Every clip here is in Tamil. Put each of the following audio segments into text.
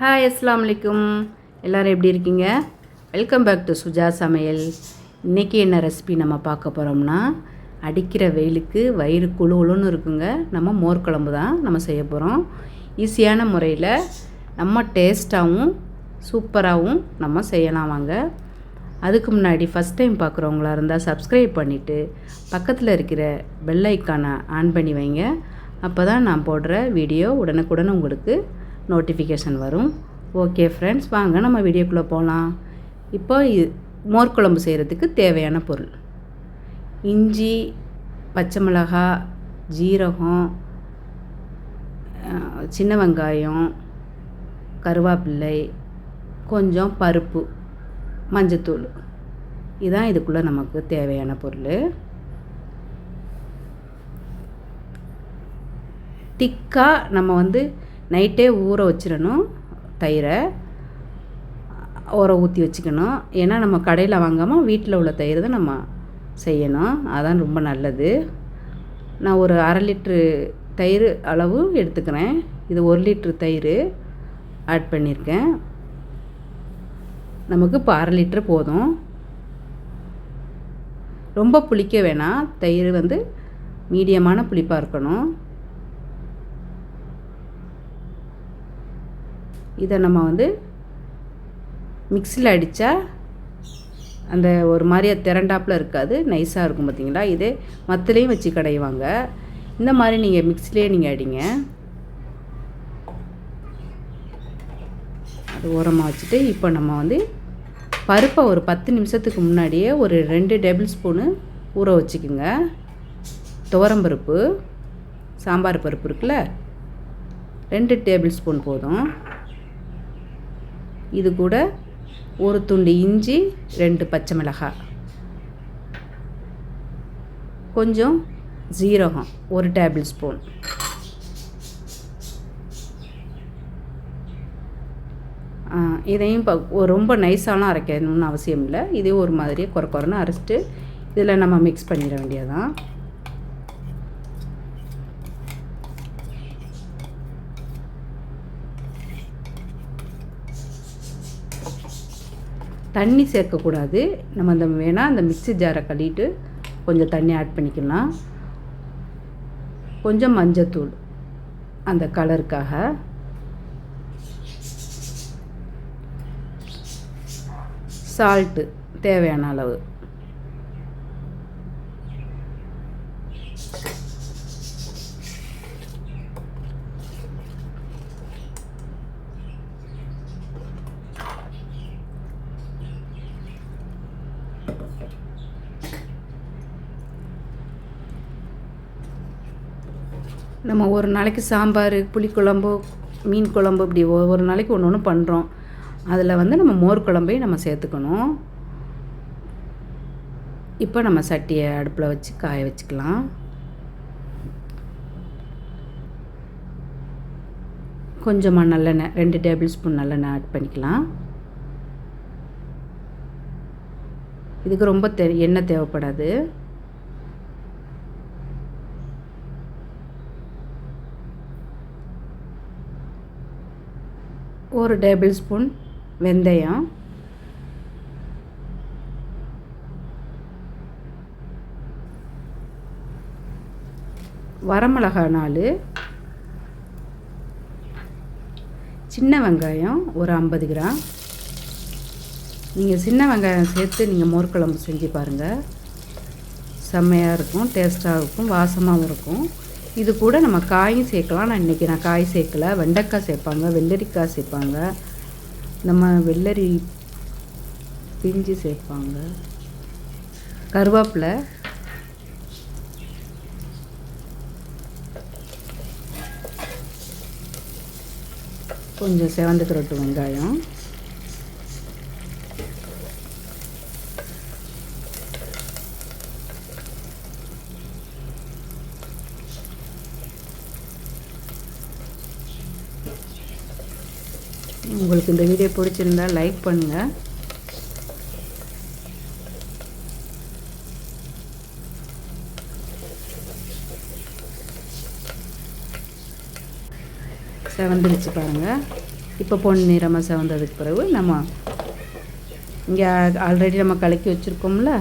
ஹாய் அஸ்லாம் வலைக்கும் எல்லோரும் எப்படி இருக்கீங்க? வெல்கம் பேக் டு சுஜா சமையல் இன்றைக்கி என்ன ரெசிபி நம்ம பார்க்க போகிறோம்னா அடிக்கிற வெயிலுக்கு வயிறு குழு குழுன்னு இருக்குங்க. நம்ம மோர் குழம்பு தான் நம்ம செய்ய போகிறோம் ஈஸியான முறையில் நம்ம டேஸ்ட்டாகவும் சூப்பராகவும் நம்ம செய்யலாம் வாங்க. அதுக்கு முன்னாடி ஃபஸ்ட் டைம் பார்க்குறவங்களா இருந்தால் சப்ஸ்கிரைப் பண்ணிவிட்டு பக்கத்தில் இருக்கிற பெல் ஐக்கானை ஆன் பண்ணி வைங்க. அப்போ தான் நான் போடுற வீடியோ உடனுக்குடன் உங்களுக்கு நோட்டிஃபிகேஷன் வரும். ஓகே ஃப்ரெண்ட்ஸ் வாங்க நம்ம வீடியோக்குள்ளே போகலாம் இப்போ இ- மோர் குழம்பு செய்கிறதுக்கு தேவையான பொருள். இஞ்சி பச்சை மிளகாய் ஜீரகம் சின்ன வெங்காயம் கருவேப்பிள்ளை கொஞ்சம் பருப்பு மஞ்சத்தூள். இதுதான் இதுக்குள்ளே நமக்கு தேவையான பொருள். திக்காக நம்ம வந்து நைட்டே ஊற வச்சிடணும் தயிரை. ஊற ஊற்றி வச்சுக்கணும். ஏன்னா நம்ம கடையில் வாங்காமல் வீட்டில் உள்ள தயிர் தான் நம்ம செய்யணும். அதான் ரொம்ப நல்லது. நான் ஒரு அரை லிட்ரு தயிர் அளவு எடுத்துக்கிறேன். இது ஒரு லிட்ரு தயிர் ஆட் பண்ணியிருக்கேன். நமக்கு இப்போ அரை லிட்ரு போதும். ரொம்ப புளிக்க வேணாம். தயிர் வந்து மீடியமான புளிப்பாக இருக்கணும். இதை நம்ம வந்து மிக்சியில் அடித்தா அந்த ஒரு மாதிரியாக திரண்டாப்பில் இருக்காது நைஸாக இருக்கும் பார்த்தீங்களா இதே மத்துலேயும் வச்சு கடைவாங்க. இந்த மாதிரி நீங்கள் மிக்சிலே நீங்கள் அடிங்க. அது ஓரமாக வச்சுட்டு இப்போ நம்ம வந்து பருப்பை ஒரு பத்து நிமிஷத்துக்கு முன்னாடியே ஒரு ரெண்டு டேபிள் ஸ்பூனு ஊற வச்சுக்குங்க. துவரம்பருப்பு சாம்பார் பருப்பு இருக்குல்ல? ரெண்டு டேபிள் ஸ்பூன் போதும். இது கூட ஒரு துண்டு இஞ்சி ரெண்டு பச்சை மிளகாய். கொஞ்சம் ஜீரகம் ஒரு டேபிள் ஸ்பூன் இதையும் இப்போ ரொம்ப நைஸாலாம் அரைக்கணும்னு அவசியம் இல்லை. இதே ஒரு மாதிரியே குறை குறைன்னு அரைச்சிட்டு இதில் நம்ம மிக்ஸ் பண்ணிட வேண்டியதான் தண்ணி சேர்க்கக்கூடாது. நம்ம அந்த வேணால் அந்த மிக்ஸி ஜாரை கழுவிட்டு கொஞ்சம் தண்ணி ஆட் பண்ணிக்கலாம். கொஞ்சம் மஞ்சத்தூள் அந்த கலருக்காக. சால்ட்டு தேவையான அளவு. நம்ம ஒரு நாளைக்கு சாம்பார் புளிக்குழம்பு மீன் குழம்பு இப்படி ஒவ்வொரு நாளைக்கு ஒன்று ஒன்று பண்ணுறோம் அதில் வந்து நம்ம மோர் குழம்பையும் நம்ம சேர்த்துக்கணும். இப்போ நம்ம சட்டியை அடுப்பில் வச்சு காய வச்சுக்கலாம். கொஞ்சமாக நல்லெண்ணெய் ரெண்டு டேபிள் ஸ்பூன் நல்லெண்ணெய் ஆட் பண்ணிக்கலாம். இதுக்கு ரொம்ப தே எண்ணெய் தேவைப்படாது. ஒரு டேபிள் ஸ்பூன் வெந்தயம். வரமிளகா நாலு. சின்ன வெங்காயம் ஒரு ஐம்பது கிராம். நீங்கள் சின்ன வெங்காயம் சேர்த்து நீங்கள் மோர்க்குழம்பு செஞ்சு பாருங்கள் செம்மையாக இருக்கும் டேஸ்ட்டாக இருக்கும் வாசமாகவும் இருக்கும். இது கூட நம்ம காயும் சேர்க்கலாம். நான் இன்றைக்கி நான் காய் சேர்க்கல. வெண்டைக்காய் சேர்ப்பாங்க வெள்ளரிக்காய் சேர்ப்பாங்க. நம்ம வெள்ளரி பிஞ்சு சேர்ப்பாங்க. கருவேப்பிலை. கொஞ்சம் செவந்துக்கிறட்டு வெங்காயம். உங்களுக்கு இந்த வீடியோ பிடிச்சிருந்தா லைக் பண்ணுங்கள் செவந்துருச்சு பாருங்கள் இப்போ பொன்னிறமாக செவந்ததுக்கு பிறகு நம்ம இங்கே ஆல்ரெடி நம்ம கலக்கி வச்சுருக்கோம்ல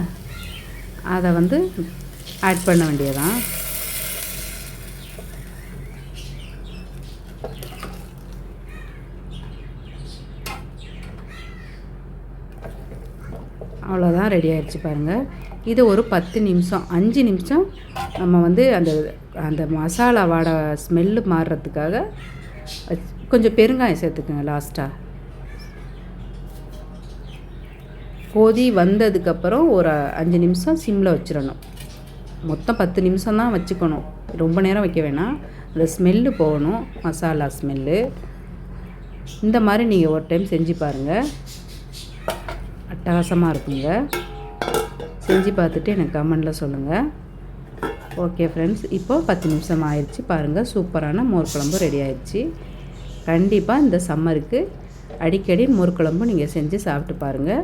அதை வந்து ஆட் பண்ண வேண்டியதான் அவ்வளோதான் ரெடி ஆகிடுச்சு பாருங்கள் இது ஒரு பத்து நிமிஷம் அஞ்சு நிமிஷம் நம்ம வந்து அந்த அந்த மசாலா வாடை ஸ்மெல்லு மாறுறதுக்காக கொஞ்சம் பெருங்காயம் சேர்த்துக்குங்க லாஸ்ட்டாக கொதி வந்ததுக்கப்புறம் ஒரு அஞ்சு நிமிஷம் சிம்மில் வச்சிடணும். மொத்தம் பத்து நிமிஷம் தான் வச்சுக்கணும். ரொம்ப நேரம் வைக்க வேணாம். அந்த ஸ்மெல்லு போகணும் மசாலா ஸ்மெல்லு இந்த மாதிரி நீங்கள் ஒரு டைம் செஞ்சு பாருங்கள் அட்டகாசமாக இருக்குங்க. செஞ்சு பார்த்துட்டு எனக்கு கமெண்டில் சொல்லுங்கள் ஓகே ஃப்ரெண்ட்ஸ் இப்போ பத்து நிமிஷம் ஆயிடுச்சு. பாருங்கள் சூப்பரான மோர் குழம்பு ரெடி ஆயிடுச்சு. கண்டிப்பாக இந்த சம்மருக்கு அடிக்கடி மோர் குழம்பு நீங்கள் செஞ்சு சாப்பிட்டு பாருங்கள்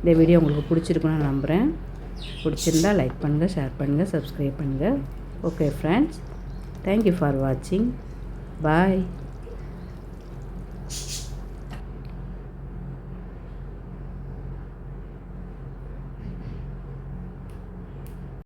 இந்த வீடியோ உங்களுக்கு பிடிச்சிருக்குன்னு நான் நம்புகிறேன் பிடிச்சிருந்தா லைக் பண்ணுங்கள் ஷேர் பண்ணுங்கள் சப்ஸ்கிரைப் பண்ணுங்கள் ஓகே ஃப்ரெண்ட்ஸ் தேங்க்யூ ஃபார் வாட்சிங் பாய்